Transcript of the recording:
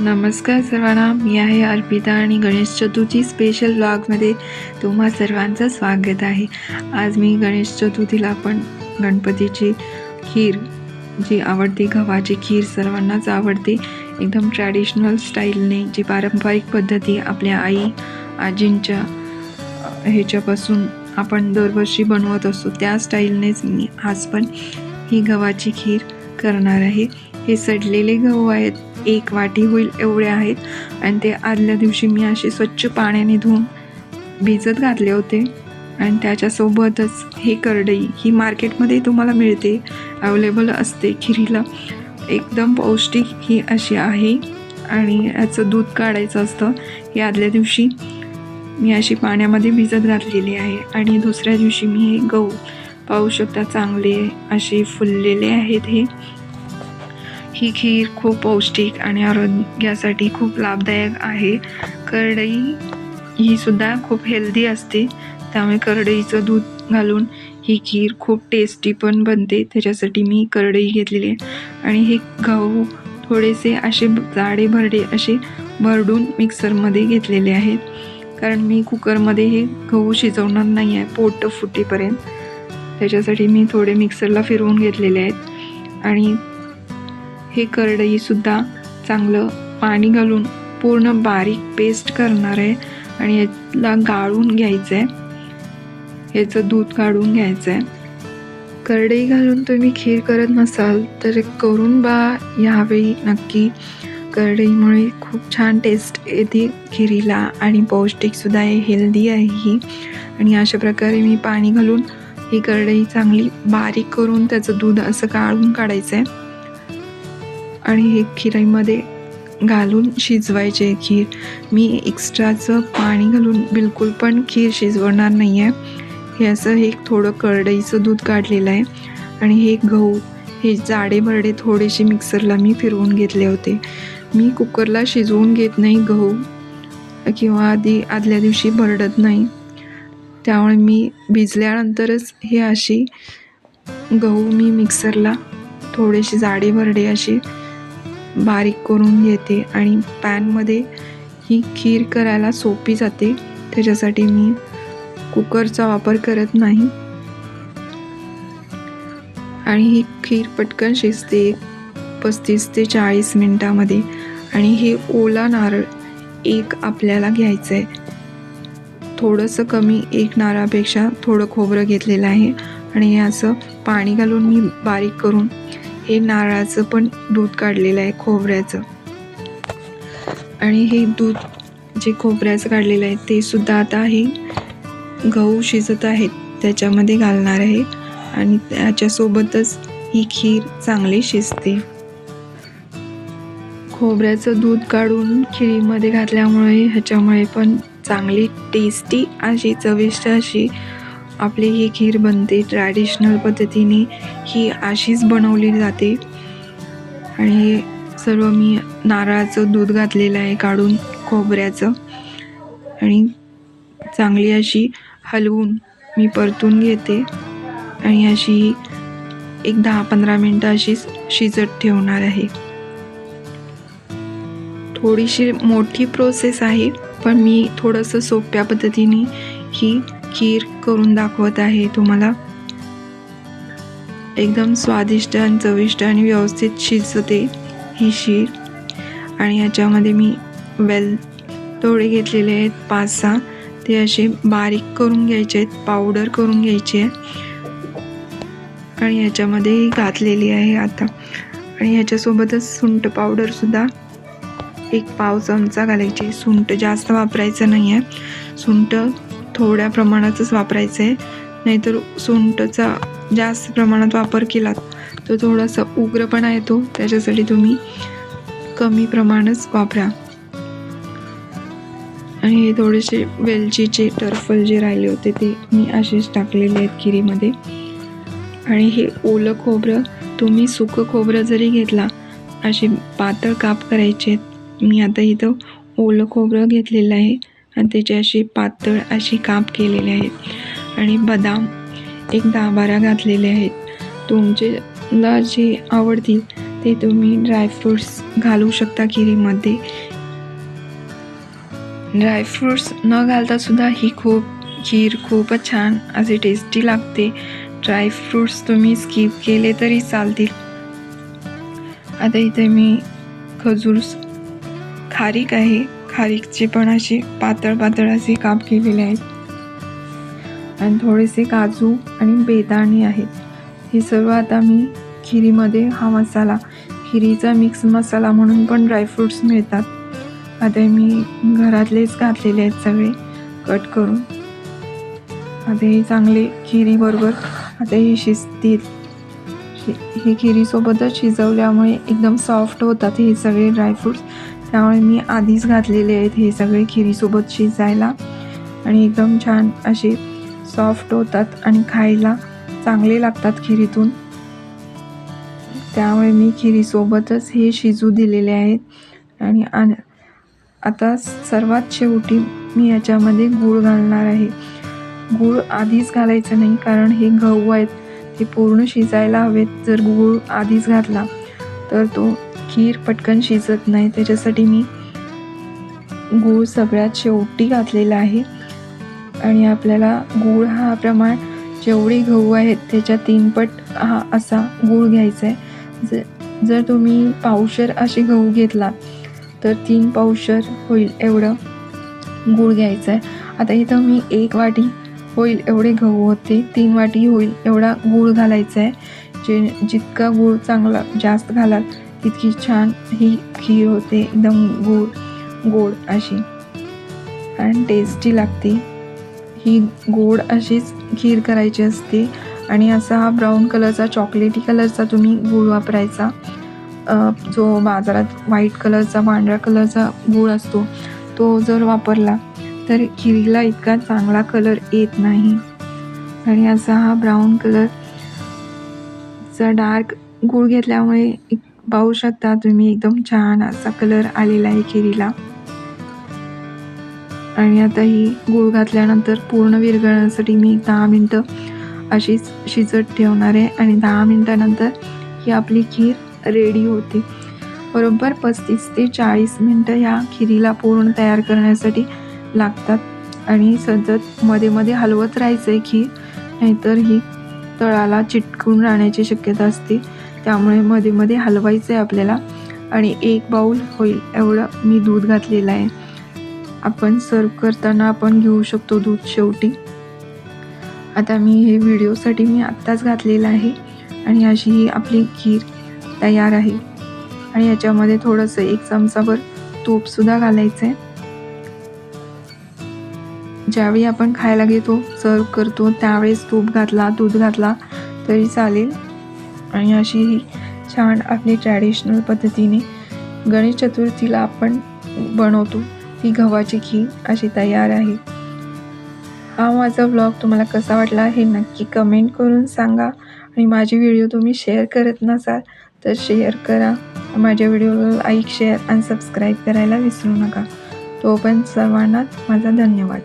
नमस्कार सर्वांना. मी आहे अर्पिता आणि गणेश चतुर्थी स्पेशल ब्लॉगमध्ये तुम्हा सर्वांचं स्वागत आहे. आज मी गणेश चतुर्थीला पण गणपतीची खीर जी आवडते गव्हाची खीर सर्वांनाच आवडते एकदम ट्रॅडिशनल स्टाईलने जी पारंपरिक पद्धती आपल्या आई आजींच्या ह्याच्यापासून आपण दरवर्षी बनवत असतो त्या स्टाईलनेच मी आज पण ही गव्हाची खीर करणार आहे. हे सडलेले गहू आहेत एक वाटी होईल एवढे आहेत. आणि ते आदल्या दिवशी मी असे स्वच्छ पाण्याने धुवून भिजत घातले होते. आणि त्याच्यासोबतच हे करडई ही मार्केटमध्ये तुम्हाला मिळते. अवेलेबल असते खिरीला. एकदम पौष्टिक ही अशी आहे. आणि याचं दूध काढायचं असतं. हे आदल्या दिवशी मी अशी पाण्यामध्ये भिजत घातलेली आहे. आणि दुसऱ्या दिवशी मी हे गहू पाहू शकता चांगले असे फुललेले आहेत हे. ही खीर खूप पौष्टिक आणि आरोग्यासाठी खूप लाभदायक आहे. करडई ही सुद्धा खूप हेल्दी असते. त्यामुळे करडईचं दूध घालून ही खीर खूप टेस्टी पण बनते. त्याच्यासाठी मी करडई घेतलेली आहे. आणि हे गहू थोडेसे असे जाडे भरडे असे भरडून मिक्सरमध्ये घेतलेले आहेत. कारण मी कुकरमध्ये हे गहू शिजवणार नाही आहे. पोट फुटेपर्यंत. त्याच्यासाठी मी थोडे मिक्सरला फिरवून घेतलेले आहेत. आणि हे करडईसुद्धा चांगलं पाणी घालून पूर्ण बारीक पेस्ट करणार आहे आणि याला गाळून घ्यायचं आहे ह्याचं दूध काढून घ्यायचं आहे करडई घालून तुम्ही खीर करत नसाल तर करून बा यावेळी नक्की. करडईमुळे खूप छान टेस्ट येते खिरीला आणि पौष्टिकसुद्धा आहे हेल्दी आहे. ही आणि अशा प्रकारे मी पाणी घालून ही करडई चांगली बारीक करून त्याचं दूध असं काढून काढायचं आहे आणि हे खिराईमध्ये घालून शिजवायचे. खीर मी एक्स्ट्राचं पाणी घालून बिलकुल पण खीर शिजवणार नाही आहे हे असं हे थोडं करडईचं दूध काढलेलं आहे. आणि हे गहू हे जाडे भरडे थोडेसे मिक्सरला मी फिरवून घेतले होते. मी कुकरला शिजवून घेत नाही गहू. किंवा आधी आदल्या दिवशी भरडत नाही. त्यामुळे मी भिजल्यानंतरच हे अशी गहू मी मिक्सरला थोडेसे जाडे भरडे अशी बारीक करून घेते आणि पॅनमध्ये ही खीर करायला सोपी जाते. त्याच्यासाठी मी कुकरचा वापर करत नाही. आणि ही खीर पटकन शिजते पस्तीस ते चाळीस मिनटामध्ये. आणि हे ओला नारळ एक आपल्याला घ्यायचं आहे थोडंसं कमी एक नारळापेक्षा थोडं खोबरं घेतलेलं आहे. आणि हे असं पाणी घालून मी बारीक करून हे नारळाचं पण दूध काढलेलं आहे खोबऱ्याचं. आणि हे दूध जे खोबऱ्याचं काढलेलं आहे ते सुद्धा आता हे गहू शिजत आहेत त्याच्यामध्ये घालणार आहे. आणि त्याच्यासोबतच ही खीर चांगली शिजते. खोबऱ्याचं दूध काढून खिरीमध्ये घातल्यामुळे ह्याच्यामुळे पण चांगली टेस्टी अशी चविष्ट अशी आपली ही खीर बनते. ट्रॅडिशनल पद्धतीने ही अशीच बनवली जाते. आणि हे सर्व मी नारळाचं दूध घातलेलं आहे काढून खोबऱ्याचं. आणि चांगली अशी हलवून मी परतून घेते. आणि अशी एक दहा पंधरा मिनटं अशीच शिजत ठेवणार आहे. थोडीशी मोठी प्रोसेस आहे पण मी थोडंसं सोप्या पद्धतीने ही खीर करून दाखवत आहे. तुम्हाला एकदम स्वादिष्ट आणि चविष्ट आणि व्यवस्थित शिजते ही शीर आणि याच्यामध्ये मी वेल तोडे घेतलेले आहेत पाच सहा ते असे बारीक करून घ्यायचे आहेत पावडर करून घ्यायचे आहे. आणि याच्यामध्ये घातलेली आहे आता. आणि ह्याच्यासोबतच सुंट पावडरसुद्धा एक पाव चमचा घालायची. सुंठ जास्त वापरायचं नाही आहे सुंट थोड्या प्रमाणातच वापरायचं. आहे नाहीतर सुंटचा जास्त प्रमाणात वापर केलात तर थोडासा उग्रपणा येतो त्याच्यासाठी तुम्ही कमी प्रमाणच वापरा. आणि हे थोडेसे वेलचीचे टर्फल जे राहिले होते ते मी असेच टाकलेले आहेत खिरीमध्ये. आणि हे ओलं खोबरं तुम्ही सुकं खोबरं जरी घेतला असे पातळ काप करायचे आहेत. मी आता इथं ओलं खोबरं घेतलेलं आहे. आणि त्याचे असे पातळ असे काप केलेले आहेत आणि बदाम एक दहा बारा घातलेले आहेत. तुमचेला जे आवडतील ते तुम्ही ड्रायफ्रूट्स घालू शकता खिरीमध्ये ड्रायफ्रूट्स न घालतासुद्धा ही खूप खीर खूपच छान असे टेस्टी लागते. ड्रायफ्रूट्स तुम्ही स्किप केले तरी चालतील. आता इथे मी खजूर खारीक आहे. खारीकची पण अशी पातळ पातळ असे काप केलेले आहेत. आणि थोडेसे काजू आणि बेदाणे आहेत. हे सर्व आता मी खिरीमध्ये हा मसाला खिरीचा मिक्स मसाला म्हणून पण ड्रायफ्रूट्स मिळतात. आता मी घरातलेच घातलेले आहेत सगळे कट करून. आता हे चांगले खिरीबरोबर आता हे शिजतील. हे खिरीसोबतच शिजवल्यामुळे एकदम सॉफ्ट होतात हे सगळे ड्रायफ्रूट्स त्यामुळे मी आधीच घातलेले आहेत हे सगळे खिरीसोबत शिजायला. आणि एकदम छान असे सॉफ्ट होतात आणि खायला चांगले लागतात खिरीतून. त्यामुळे मी खिरीसोबतच हे शिजू दिलेले आहेत. आणि आन आता सर्वात शेवटी मी याच्यामध्ये गूळ घालणार आहे. गूळ आधीच घालायचं नाही कारण हे गहू आहेत ते पूर्ण शिजायला हवेत. जर गूळ आधीच घातला तर तो खीर पटकन शिजत नाही. त्याच्यासाठी मी गूळ सगळ्यात शेवटी घातलेला आहे. आणि आपल्याला गूळ हा प्रमाण जेवढे गहू आहेत त्याच्या तीनपट हा असा गूळ घ्यायचा आहे. जर जर तुम्ही पावशर असे गहू घेतला तर तीन पावशर होईल एवढं गूळ घ्यायचं आहे. आता इथं मी एक वाटी होईल एवढे गहू होते. तीन वाटी होईल एवढा गूळ घालायचा आहे. जे जितका गूळ चांगला जास्त घालाल तितकी छान ही खीर होते एकदम गोड गोड अशी. आणि टेस्टी लागते. ही गोड अशीच खीर करायची असते. आणि असा हा ब्राऊन कलरचा चॉकलेटी कलरचा तुम्ही गूळ वापरायचा. जो बाजारात व्हाईट कलरचा पांढऱ्या कलरचा गूळ असतो तो जर वापरला तर खिरीला इतका चांगला कलर येत नाही. आणि असा हा ब्राऊन कलरचा डार्क गूळ घेतल्यामुळे पाहू शकता तुम्ही एकदम छान असा कलर आलेला आहे खिरीला. आणि आता ही गूळ घातल्यानंतर पूर्ण विरघळण्यासाठी मी दहा मिनटं अशीच शिजत ठेवणार आहे. आणि दहा मिनटानंतर ही आपली खीर रेडी होते. बरोबर पस्तीस ते चाळीस मिनटं ह्या खिरीला पूर्ण तयार करण्यासाठी लागतात. आणि सतत मध्ये मध्ये हलवत राहायचं आहे खीर नाहीतर ही तळाला चिटकून राहण्याची शक्यता असते. त्यामुळे मध्ये मध्ये हलवायचं आहे आपल्याला. आणि एक बाऊल होईल एवढं मी दूध घातलेलं आहे. आपण सर्व करताना आपण घेऊ शकतो दूध शेवटी. आता मी हे व्हिडिओसाठी मी आत्ताच घातलेलं आहे. आणि अशी ही आपली खीर तयार आहे. आणि याच्यामध्ये थोडंसं एक चमचाभर तूपसुद्धा घालायचं आहे ज्यावेळी आपण खायला घेतो सर्व करतो त्यावेळेस तूप घातला दूध घातला तरी चालेल. आणि अशी ही छान आपली ट्रॅडिशनल पद्धतीने गणेश चतुर्थीला आपण बनवतो. ती गव्हाची खीर अशी तयार आहे. हा माझा ब्लॉग तुम्हाला कसा वाटला हे नक्की कमेंट करून सांगा. आणि माझे व्हिडिओ तुम्ही शेअर करत नसाल तर शेअर करा. माझ्या व्हिडिओला लाईक शेअर आणि सबस्क्राईब करायला विसरू नका. तो पण सर्वांनाच माझा धन्यवाद.